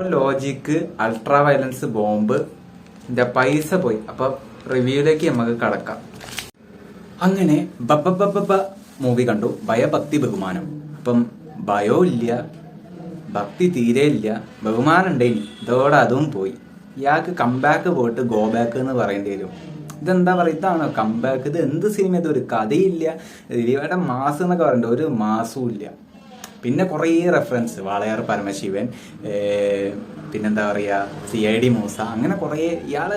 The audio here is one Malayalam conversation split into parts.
ലോജിക്ക് അൾട്രാ വയലൻസ് ബോംബ് ഇതിന്റെ പൈസ പോയി. അപ്പൊ റിവ്യൂയിലേക്ക് നമുക്ക് കടക്കാം. അങ്ങനെ ബബ മൂവി കണ്ടു. ഭയഭക്തി ബഹുമാനം. അപ്പം ഭയോ ഇല്ല ഭക്തി തീരെ ഇല്ല ബഹുമാനം ഉണ്ടേനി ഇതോടെ അതും പോയി. ഇയാൾക്ക് കംബാക്ക് പോയിട്ട് ഗോ ബാക്ക് എന്ന് പറയേണ്ടി വരും. ഇതെന്താ പറയുക? ഇതാണോ കംബാക്ക് ഇത് എന്ത് സിനിമ ഇത് ഒരു കഥയില്ല. ദിലീപേട്ടൻ മാസ് എന്നൊക്കെ പറയണ്ടേ. ഒരു മാസവും ഇല്ല. പിന്നെ കുറേ റെഫറൻസ് വാളയാർ പരമശിവൻ പിന്നെന്താ പറയുക സി ഐ ഡി മൂസ അങ്ങനെ കുറേ ഇയാൾ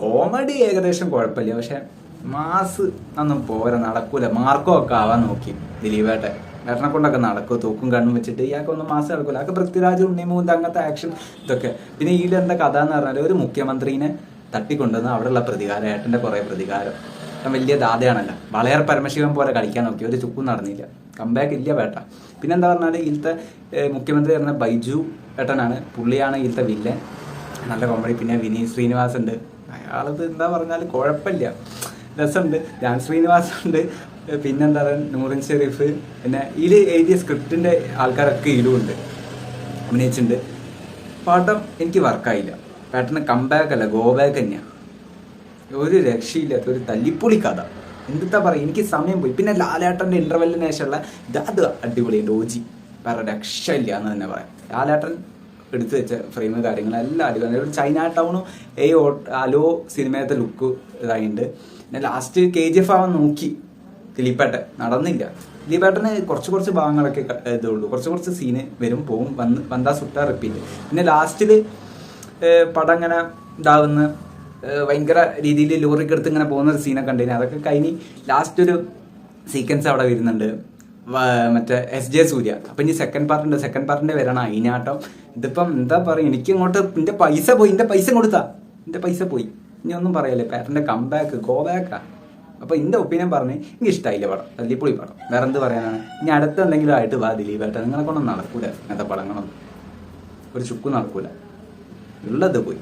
കോമഡി ഏകദേശം കുഴപ്പമില്ല പക്ഷെ മാസ് ഒന്നും പോരാ നടക്കൂല മാർക്കോ ഒക്കെ ആവാൻ നോക്കി ദിലീപേട്ടെ. വേട്ടനെ കൊണ്ടൊക്കെ നടക്കും തൂക്കും കണ്ണും വെച്ചിട്ട് ഇയാൾക്കൊന്നും മാസം നടക്കൂല. അതൊക്കെ പൃഥ്വിരാജ് ഉണ്ണിമൂന്ത് അങ്ങനത്തെ ആക്ഷൻ ഇതൊക്കെ. പിന്നെ ഇതിലെന്താ കഥ എന്ന് പറഞ്ഞാൽ ഒരു മുഖ്യമന്ത്രിനെ തട്ടിക്കൊണ്ടുവന്ന് അവിടെയുള്ള പ്രതികാരം ഏട്ടന്റെ കുറേ പ്രതികാരം. വലിയ ദാതയാണല്ലോ. വളയർ പരമശിവൻ പോലെ കളിക്കാൻ നോക്കി ഒരു ചുക്കും നടന്നില്ല. കമ്പാക്ക് ഇല്ല വേട്ട. പിന്നെന്താ പറഞ്ഞാൽ ഇതിലത്തെ മുഖ്യമന്ത്രി പറഞ്ഞ ബൈജു ഏട്ടനാണ്. പുള്ളിയാണ് ഇതിലത്തെ വില്ലൻ നല്ല കോമഡി പിന്നെ വിനീത് ശ്രീനിവാസ് ഉണ്ട് അയാളത് എന്താ പറഞ്ഞാൽ കുഴപ്പമില്ല. രസമുണ്ട്. ധ്യാൻ ശ്രീനിവാസ് ഉണ്ട് പിന്നെന്താ പറയുക നൂറിൻ ഷെരീഫ്. പിന്നെ ഇതിൽ എഴുതിയ സ്ക്രിപ്റ്റിന്റെ ആൾക്കാരൊക്കെ ഇതിലും ഉണ്ട് അഭിനയിച്ചിട്ടുണ്ട്. പാട്ടം എനിക്ക് വർക്കായില്ല പാട്ടിന് കംബാക്ക് അല്ല ഗോബാക്ക് തന്നെയാണ് ഒരു രക്ഷയില്ലാത്ത ഒരു തല്ലിപ്പൊളി കഥ. എന്താ പറയുക? എനിക്ക് സമയം പോയി. പിന്നെ ലാലേട്ടന്റെ ഇന്റർവെല്ലിന് ശേഷമുള്ള ഇത് അത് അടിപൊളിയുണ്ട് ഓജി വേറെ രക്ഷയില്ല എന്ന് തന്നെ പറയാം. ലാലേട്ടൻ എടുത്തു വെച്ച ഫ്രെയിം കാര്യങ്ങളെല്ലാം അടിപൊളി. ചൈന ടൗണും ഏ അലോ സിനിമയത്തെ ലുക്ക് ഇതായിട്ടുണ്ട് പിന്നെ ലാസ്റ്റ് കെ ജി എഫ് ആവാൻ നോക്കി. ദിലീപേട്ടൻ. നടന്നില്ല. ദിലീപേട്ടന് കുറച്ച് കുറച്ച് ഭാഗങ്ങളൊക്കെ ഇതുള്ളൂ. കുറച്ച് കുറച്ച് സീന് വരും പോവും. വന്ന് വന്താ സുട്ടാ റിപ്പീറ്റ് പിന്നെ ലാസ്റ്റിൽ പടം ഇങ്ങനെ ഇതാവുന്ന ഭയങ്കര രീതിയിൽ ലോറിക്ക് എടുത്ത് ഇങ്ങനെ പോകുന്ന ഒരു സീനൊക്കെ ഉണ്ടായിരുന്നു അതൊക്കെ കഴിഞ്ഞ് ലാസ്റ്റ് ഒരു സീക്വൻസ് അവിടെ വരുന്നുണ്ട്. മറ്റേ എസ് ജെ സൂര്യ. അപ്പൊ ഇനി സെക്കൻഡ് പാർട്ട് ഉണ്ട്. സെക്കൻഡ് പാർട്ടിന്റെ വരണം അതിനാട്ടം ഇതിപ്പം എന്താ പറയുക എനിക്ക് ഇങ്ങോട്ട് എന്റെ പൈസ പോയി. എന്റെ പൈസ കൊടുത്താ എന്റെ പൈസ പോയി. ഇനി ഒന്നും പറയല്ലേ. കം കംബാക്ക് ഗോ ബാക്കാ അപ്പൊ എന്റെ ഒപ്പീനിയൻ പറഞ്ഞ് എനിക്ക് ഇഷ്ടമായില്ല പടം. തല്ലിപ്പൊളി പടം. വേറെ എന്ത് പറയാനാണ്? ഇനി അടുത്ത എന്തെങ്കിലും ആയിട്ട് വാ ദിലീപ് ആയിട്ട് നിങ്ങളെ കൊണ്ടൊന്നും നടക്കൂല. അങ്ങനത്തെ പടങ്ങളൊന്നും. ഒരു ചുക്കും നടക്കൂല. ഉള്ളത് പോയി.